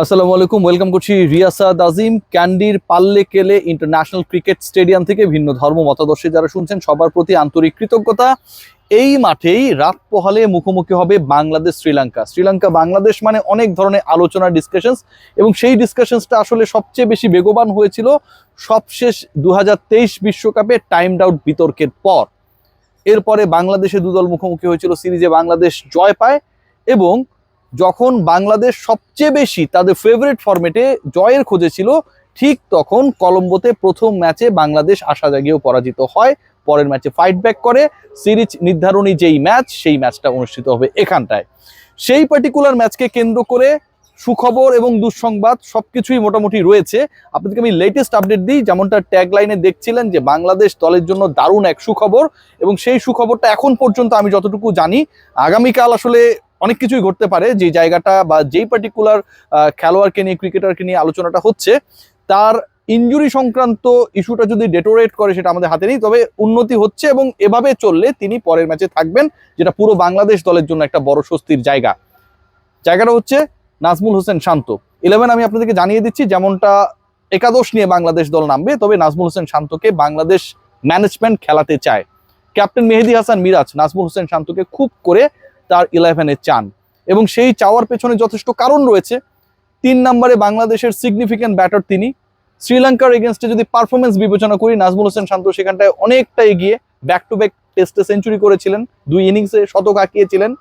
আসসালামু আলাইকুম ওয়েলকাম করছি রিয়াসাদ আজিম, ক্যান্ডির পাল্লে কেলে ইন্টারন্যাশনাল ক্রিকেট স্টেডিয়াম থেকে ভিন্ন ধর্ম মতাদর্শী যারা শুনছেন, সবার প্রতি আন্তরিক কৃতজ্ঞতা। এই মাঠেই রাত পোহালে মুখোমুখি হবে বাংলাদেশ শ্রীলঙ্কা। শ্রীলঙ্কা, বাংলাদেশ মানে অনেক ধরনের আলোচনা ডিসকাশনস এবং সেই ডিসকাশনসটা আসলে সবচেয়ে বেশি বেগবান হয়েছিল সবশেষ দু বিশ্বকাপে টাইমড আউট বিতর্কের পর। এরপরে বাংলাদেশে দুদল মুখোমুখি হয়েছিল, সিরিজে বাংলাদেশ জয় পায় এবং যখন বাংলাদেশ সবচেয়ে বেশি তাদের ফেভারিট ফরম্যাটে জয়ের খোঁজে ছিল, ঠিক তখন কলম্বোতে প্রথম ম্যাচে বাংলাদেশ আশা জাগিয়েও পরাজিত হয়। পরের ম্যাচে ফাইট ব্যাক করে। সিরিজ নির্ধারণী যেই ম্যাচ সেই ম্যাচটা অনুষ্ঠিত হবে এখানটায়। সেই পার্টিকুলার ম্যাচকে কেন্দ্র করে সুখবর এবং দুঃসংবাদ সবকিছুই মোটামুটি রয়েছে। আপনাদেরকে আমি লেটেস্ট আপডেট দিই, যেমনটা ট্যাগ লাইনে দেখছিলেন যে বাংলাদেশ দলের জন্য দারুণ এক সুখবর এবং সেই সুখবরটা এখন পর্যন্ত আমি যতটুকু জানি, আগামীকাল আসলে অনেক কিছুই ঘটতে পারে। যে জায়গাটা বা যেই পার্টিকুলার খেলোয়াড়কে নিয়ে ক্রিকেটারকে নিয়ে আলোচনাটা হচ্ছে, তার ইঞ্জুরি সংক্রান্ত ইস্যুটা যদি ডেটোরেট করে, সেটা আমাদের হাতে নেই। তবে উন্নতি হচ্ছে এবং এভাবে চললে তিনি পরের ম্যাচে থাকবেন, যেটা পুরো বাংলাদেশ দলের জন্য একটা বড় স্বস্তির জায়গা। জায়গাটা হচ্ছে নাজমুল হোসেন শান্ত। ইলেভেন আমি আপনাদেরকে জানিয়ে দিচ্ছি, যেমনটা একাদশ নিয়ে বাংলাদেশ দল নামবে, তবে নাজমুল হোসেন শান্তকে বাংলাদেশ ম্যানেজমেন্ট খেলাতে চায়। ক্যাপ্টেন মেহেদি হাসান মিরাজ, নাজমুল হোসেন শান্তকে খুব করে তার ইলেভেনে চান। এবং সেই চাওয়ার পেছনে যথেষ্ট কারণ রয়েছে। তিন নম্বরে বাংলাদেশের সিগনিফিক্যান্ট ব্যাটার তিনি। শ্রীলঙ্কার এগেনস্টে যদি পারফরমেন্স বিবেচনা করি, নাজমুল হোসেন শান্ত সেখানটায় অনেকটা এগিয়ে ব্যাক টু ব্যাক টেস্টে সেঞ্চুরি করেছিলেন। দুই ইনিংসে শতক আঁকিয়েছিলেন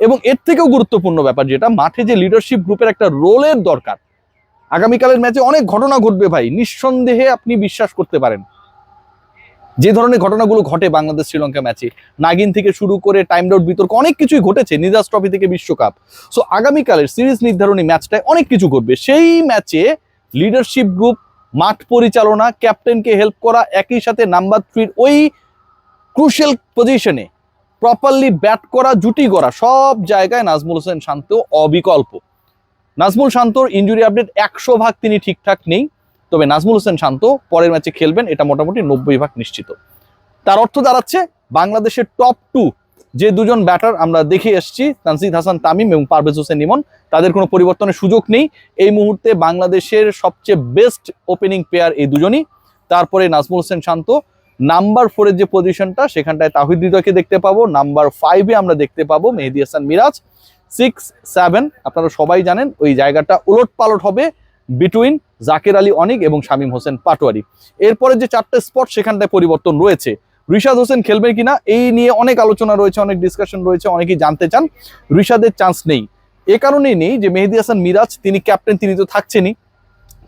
এবং এর থেকেও গুরুত্বপূর্ণ ব্যাপার যেটা, মাঠে যে লিডারশিপ গ্রুপের একটা রোলের দরকার। আগামীকালের ম্যাচে অনেক ঘটনা ঘটবে ভাই। নিঃসন্দেহে আপনি বিশ্বাস করতে পারেন। যে ধরনের ঘটনাগুলো ঘটে বাংলাদেশ শ্রীলঙ্কা ম্যাচে, নাগিন থেকে শুরু করে টাইম আউট বিতর্ক, অনেক কিছুই ঘটেছে, নিজাস ট্রফি থেকে বিশ্বকাপ। সো আগামীকালের সিরিজ নির্ধারণী ম্যাচটায় অনেক কিছু ঘটবে। সেই ম্যাচে লিডারশিপ গ্রুপ মাঠ পরিচালনা, ক্যাপ্টেনকে হেল্প করা, একই সাথে নাম্বার থ্রির ওই ক্রুশিয়াল পজিশনে প্রপারলি ব্যাট করা, জুটি করা সব জায়গায় নাজমুল হোসেন শান্ত অবিকল্প। নাজমুল শান্তর ইঞ্জুরি আপডেট একশো ভাগ তিনি ঠিকঠাক নেই। তবে নাজমুল হোসেন শান্ত, পরের ম্যাচে খেলবেন, এটা মোটামুটি নব্বই ভাগ নিশ্চিত। তার অর্থ দাঁড়াচ্ছে, বাংলাদেশের টপ টু যে দুজন ব্যাটার আমরা দেখে এসেছি, তানসিদ হাসান তামিম এবং পারভেজ হোসেন ইমন, তাদের কোনো পরিবর্তনের সুযোগ নেই। এই মুহূর্তে বাংলাদেশের সবচেয়ে বেস্ট ওপেনিং প্লেয়ার এই দুজনই। তারপরে নাজমুল হোসেন শান্ত নাম্বার ফোরের যে পজিশনটা সেখানটায় তাহিদ হৃদয়কে দেখতে পাবো। নাম্বার ফাইভে আমরা দেখতে পাবো মেহেদি হাসান মিরাজ। সিক্স সেভেন আপনারা সবাই জানেন, ওই জায়গাটা উলট পালট হবে বিটুইন জাকের আলী অনিক এবং শামীম হোসেন পাটোয়ারি। এরপরে যে চারটে স্পট সেখানটায় পরিবর্তন রয়েছে, রিশাদ হোসেন খেলবে কিনা এই নিয়ে অনেক আলোচনা রয়েছে, অনেক ডিসকাশন রয়েছে, অনেকেই জানতে চান। রিশাদের চান্স নেই। এ কারণেই নেই যে মেহেদি হাসান মিরাজ, তিনি ক্যাপ্টেন তিনি তো থাকছেনই।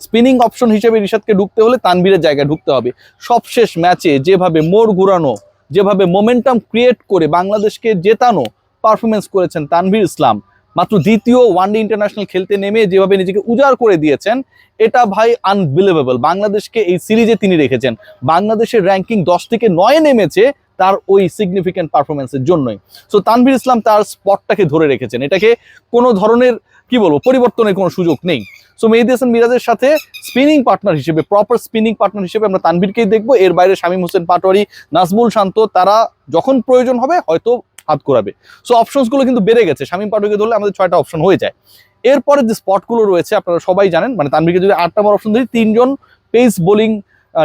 স্পিনিং অপশন হিসেবে রিশাদকে ঢুকতে হলে তানভীরের জায়গায় ঢুকতে হবে। সবশেষ ম্যাচে যেভাবে মোড় ঘুরানো, যেভাবে মোমেন্টাম ক্রিয়েট করে বাংলাদেশকে জেতানো পারফরমেন্স করেছেন তানভীর ইসলাম মাত্র দ্বিতীয় ওয়ানডে ইন্টারন্যাশনাল খেলতে নেমে যেভাবে নিজেকে উজাড় করে দিয়েছেন, এটা ভাই আনবিলিভেবল বাংলাদেশকে এই সিরিজে তিনি রেখেছেন। বাংলাদেশের র্যাঙ্কিং দশ থেকে নয়ে নেমেছে তার ওই সিগনিফিক্যান্ট পারফরমেন্সের জন্যই। সো তানভীর ইসলাম তার স্পটটাকে ধরে রেখেছেন। এটাকে কোনো ধরনের, কি বলব, পরিবর্তনের কোনো সুযোগ নেই। সো মেহেদি হাসান মিরাজের সাথে স্পিনিং পার্টনার হিসেবে প্রপার স্পিনিং পার্টনার হিসেবে আমরা তানভীরকেই দেখব। এর বাইরে শামীম হোসেন পাটোয়ারি, নাজমুল শান্ত, তারা যখন প্রয়োজন হবে, হয়তো হাত করাবে সো অপশনসগুলো কিন্তু বেড়ে গেছে। শামীম পাটোয়ারিকে ধরলে আমাদের ছয়টা অপশন হয়ে যায়। এরপরে যে স্পটগুলো রয়েছে, আপনারা সবাই জানেন মানে তানভীরকে যদি আট নম্বর অপশন দিই, তিনজন পেস বোলিং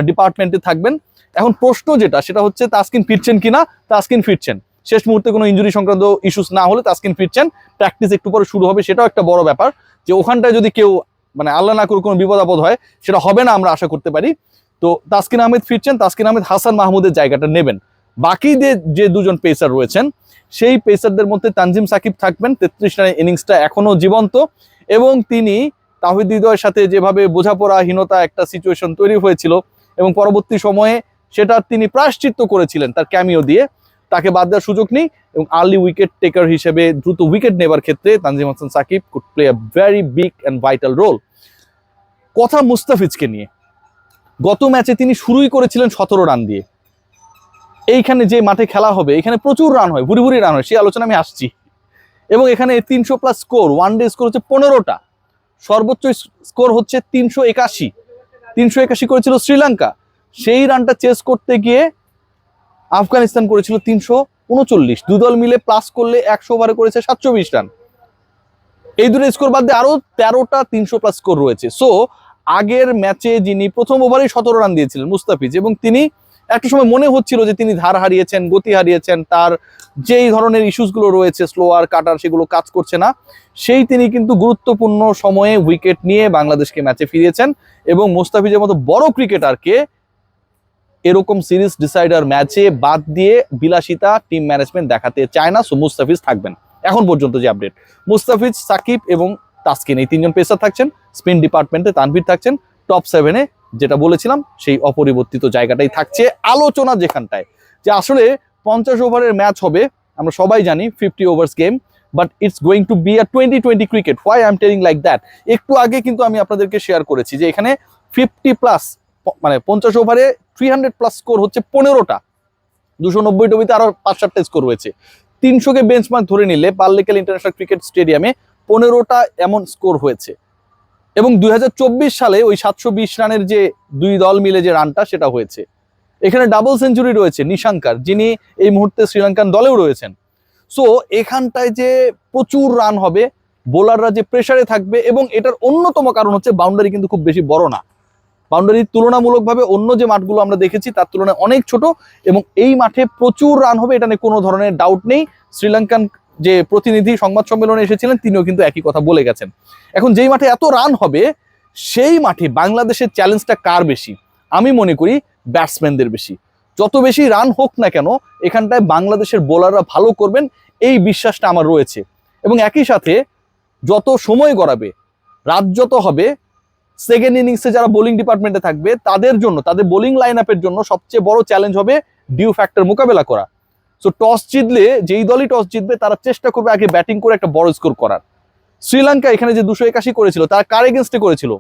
ডিপার্টমেন্টে থাকবেন। এখন প্রশ্ন যেটা, সেটা হচ্ছে, তাসকিন ফিরছেন কিনা? তাসকিন ফিরছেন। শেষ মুহূর্তে কোনো ইঞ্জুরি সংক্রান্ত ইস্যুস না হলে তাসকিন ফিরছেন। প্র্যাকটিস একটু পরে শুরু হবে, সেটাও একটা বড় ব্যাপার। যে ওখানটায় যদি কেউ মানে আল্লাহ না করে কোনো বিপদ আপদ হয়, সেটা হবে না আমরা আশা করতে পারি। তো তাসকিন আহমেদ ফিরছেন, তাসকিন আহমেদ হাসান মাহমুদের জায়গাটা নেবেন। বাকি যে দুজন পেসার রয়েছেন, সেই পেসারদের মধ্যে তানজিম সাকিব থাকবেন, তেত্রিশ রানের ইনিংসটা এখনও জীবন্ত এবং তিনি তাহিদ হৃদয়ের সাথে যেভাবে বোঝাপড়াহীনতা একটা সিচুয়েশন তৈরি হয়েছিল এবং পরবর্তী সময়ে সেটা তিনি প্রায়শ্চিত্ত করেছিলেন তার ক্যামিও দিয়ে, তাকে বাদ দেওয়ার সুযোগ নেই এবং আর্লি উইকেট টেকার হিসেবে দ্রুত উইকেট নেবার ক্ষেত্রে Tanzim Hasan Sakib could play a very big and vital role কথা মুস্তাফিজকে নিয়ে, গত ম্যাচে তিনি শুরুই করেছিলেন সতেরো রান দিয়ে। এইখানে যে মাঠে খেলা হবে, এখানে প্রচুর রান হয়, ভুরি ভুরি রান হয়, সেই আলোচনা আমি আসছি। এবং এখানে তিনশো plus score one day score হচ্ছে পনেরোটা। সর্বোচ্চ স্কোর হচ্ছে তিনশো একাশি। তিনশো একাশি করেছিল শ্রীলঙ্কা। সেই রানটা চেস করতে গিয়ে আফগানিস্তান করেছিল তিনশো উনচল্লিশ। দুদল মিলে প্লাস করলে একশো ওভারে করেছে সাতশো বিশ রান এই দুটো স্কোর বাদ দিয়ে আরও তেরোটা তিনশো প্লাস স্কোর রয়েছে। সো আগের ম্যাচে যিনি প্রথম ওভারেই সতেরো রান দিয়েছিলেন মুস্তাফিজ এবং তিনি একটা সময় মনে হচ্ছিল যে তিনি ধার হারিয়েছেন, গতি হারিয়েছেন, তার যেই ধরনের ইস্যুসগুলো রয়েছে স্লোয়ার কাটার সেগুলো কাজ করছে না। সেই তিনি কিন্তু গুরুত্বপূর্ণ সময়ে উইকেট নিয়ে বাংলাদেশকে ম্যাচে ফিরিয়েছেন এবং মোস্তাফিজের মতো বড় ক্রিকেটারকে এরকম সিরিজ ডিসাইডার ম্যাচে বাদ দিয়ে বিলাসিতা টিম ম্যানেজমেন্ট দেখাতে চায় না। সো মুস্তাফিজ থাকবেন। এখন পর্যন্ত যে আপডেট মুস্তাফিজ, সাকিব এবং তাসকিন এই তিনজন পেসার থাকছেন। স্পিন ডিপার্টমেন্টে তানভীর থাকছেন। টপ সেভেনে যেটা বলেছিলাম, সেই অপরিবর্তিত জায়গাটাই থাকছে আলোচনা যেখানটায়। যে আসলে পঞ্চাশ ওভারের ম্যাচ হবে, আমরা সবাই জানি fifty overs game but it's going to be a twenty twenty cricket why I am telling like that একটু আগে কিন্তু আমি আপনাদেরকে শেয়ার করেছি যে এখানে ফিফটি প্লাস মানে পঞ্চাশ ওভারে থ্রি হান্ড্রেড প্লাস স্কোর হচ্ছে পনেরোটা। দুশো নব্বই টবিতে আরও পাঁচ সাতটা স্কোর রয়েছে তিনশোকে বেঞ্চমার্ক ধরে নিলে পার্লেকেল ইন্টারন্যাশনাল ক্রিকেট স্টেডিয়ামে পনেরোটা এমন স্কোর হয়েছে। এবং দু হাজার চব্বিশ সালে ওই সাতশো বিশ রানের যে দুই দল মিলে যে রানটা, সেটা হয়েছে। এখানে ডাবল সেঞ্চুরি রয়েছে নিশাঙ্কার, যিনি এই মুহূর্তে শ্রীলঙ্কান দলেও রয়েছেন। সো এখানটায় যে প্রচুর রান হবে বোলাররা যে প্রেসারে থাকবে এবং এটার অন্যতম কারণ হচ্ছে বাউন্ডারি কিন্তু খুব বেশি বড় না। বাউন্ডারি তুলনামূলকভাবে অন্য যে মাঠগুলো আমরা দেখেছি, তার তুলনায় অনেক ছোট এবং এই মাঠে প্রচুর রান হবে, এটা নিয়ে কোনো ধরনের ডাউট নেই। শ্রীলঙ্কান যে প্রতিনিধি সংবাদ সম্মেলনে এসেছিলেন, তিনিও কিন্তু একই কথা বলে গেছেন। এখন যেই মাঠে এত রান হবে, সেই মাঠে বাংলাদেশের চ্যালেঞ্জটা কার বেশি? আমি মনে করি ব্যাটসম্যানদের বেশি। যত বেশি রান হোক না কেন, এখানটায় বাংলাদেশের বোলাররা ভালো করবেন, এই বিশ্বাসটা আমার রয়েছে। এবং একই সাথে যত সময় গড়াবে, রাত যত হবে সেকেন্ড ইনিংসে যারা বোলিং ডিপার্টমেন্টে থাকবে, তাদের জন্য, তাদের বোলিং লাইন জন্য সবচেয়ে বড় চ্যালেঞ্জ হবে ডিউ ফ্যাক্টর মোকাবেলা করা। সো টস জিতলে, যেই দলই টস জিতবে, তারা চেষ্টা করবে আগে ব্যাটিং করে একটা বড় স্কোর করার। শ্রীলঙ্কা এখানে যে দুশো একাশি করেছিল, তারা কার এগেনস্টে করেছিল?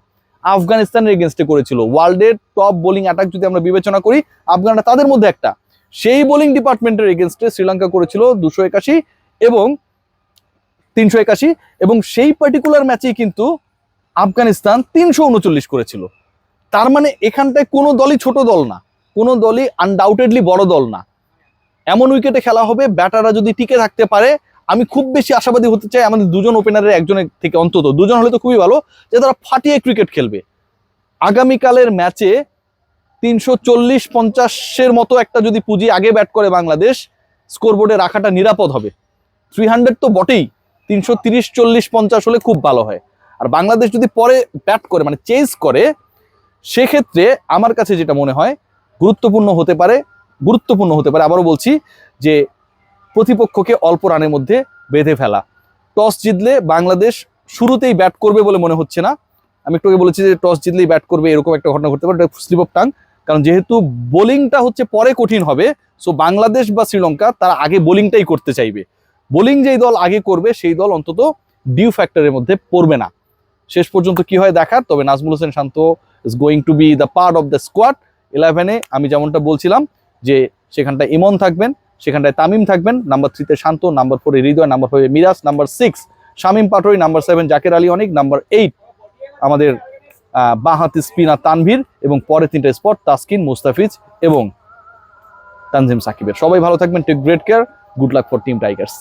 আফগানিস্তানের এগেনস্টে করেছিল। ওয়ার্ল্ডের টপ বোলিং অ্যাটাক যদি আমরা বিবেচনা করি, আফগানরা তাদের মধ্যে একটা। সেই বোলিং ডিপার্টমেন্টের এগেনস্টে শ্রীলঙ্কা করেছিল দুশো একাশি এবং তিনশো একাশি এবং সেই পার্টিকুলার ম্যাচেই কিন্তু আফগানিস্তান তিনশো উনচল্লিশ করেছিল। তার মানে এখানটায় কোনো দলই ছোট দল না। কোনো দলই আনডাউটেডলি বড় দল না। এমন উইকেটে খেলা হবে ব্যাটাররা যদি টিকে থাকতে পারে, আমি খুব বেশি আশাবাদী হতে চাই আমাদের দুজন ওপেনারের একজনের থেকে অন্তত। দুজন হলে তো খুবই ভালো, যে তারা ফাটিয়ে ক্রিকেট খেলবে। আগামীকালের ম্যাচে তিনশো চল্লিশ পঞ্চাশের মতো একটা যদি পুঁজি আগে ব্যাট করে বাংলাদেশ স্কোরবোর্ডে রাখাটা নিরাপদ হবে। থ্রি হান্ড্রেড তো বটেই, তিনশো তিরিশ চল্লিশ পঞ্চাশ হলে খুব ভালো হয়। আর বাংলাদেশ যদি পরে ব্যাট করে মানে চেজ করে, সেক্ষেত্রে আমার কাছে যেটা মনে হয়, গুরুত্বপূর্ণ হতে পারে গুরুত্বপূর্ণ হতে পারে। আবারও বলছি যে প্রতিপক্ষকে অল্প রানের মধ্যে বেঁধে ফেলা। টস জিতলে বাংলাদেশ শুরুতেই ব্যাট করবে বলে মনে হচ্ছে না। আমি একটু বলেছি যে টস জিতলেই ব্যাট করবে, এরকম একটা ঘটনা ঘটতে পারে স্লিপ অফ টাং। কারণ যেহেতু বোলিংটা হচ্ছে পরে কঠিন হবে, সো বাংলাদেশ বা শ্রীলঙ্কা তারা আগে বোলিংটাই করতে চাইবে। বোলিং যেই দল আগে করবে, সেই দল অন্তত ডিউ ফ্যাক্টরের মধ্যে পড়বে না। শেষ পর্যন্ত কি হয় দেখার, তবে Najmul Hossain Shanto is going to be the part of the squad ইলেভেনে আমি যেমনটা বলছিলাম যে সেখানটায় ইমন থাকবেন, সেখানটায় তামিম থাকবেন, নাম্বার থ্রিতে শান্ত, নাম্বার ফোরে হৃদয়, নাম্বার ফাইভে Miraz, number six Shamim Patwari number seven Jaker Ali অনেক, নাম্বার এইট আমাদের বাঁহাতি স্পিনার তানভীর এবং পরে তিনটে স্পট তাস্কিন, মুস্তাফিজ এবং তানজিম সাকিবের। সবাই ভালো থাকবেন, take great care, good luck for team Tigers.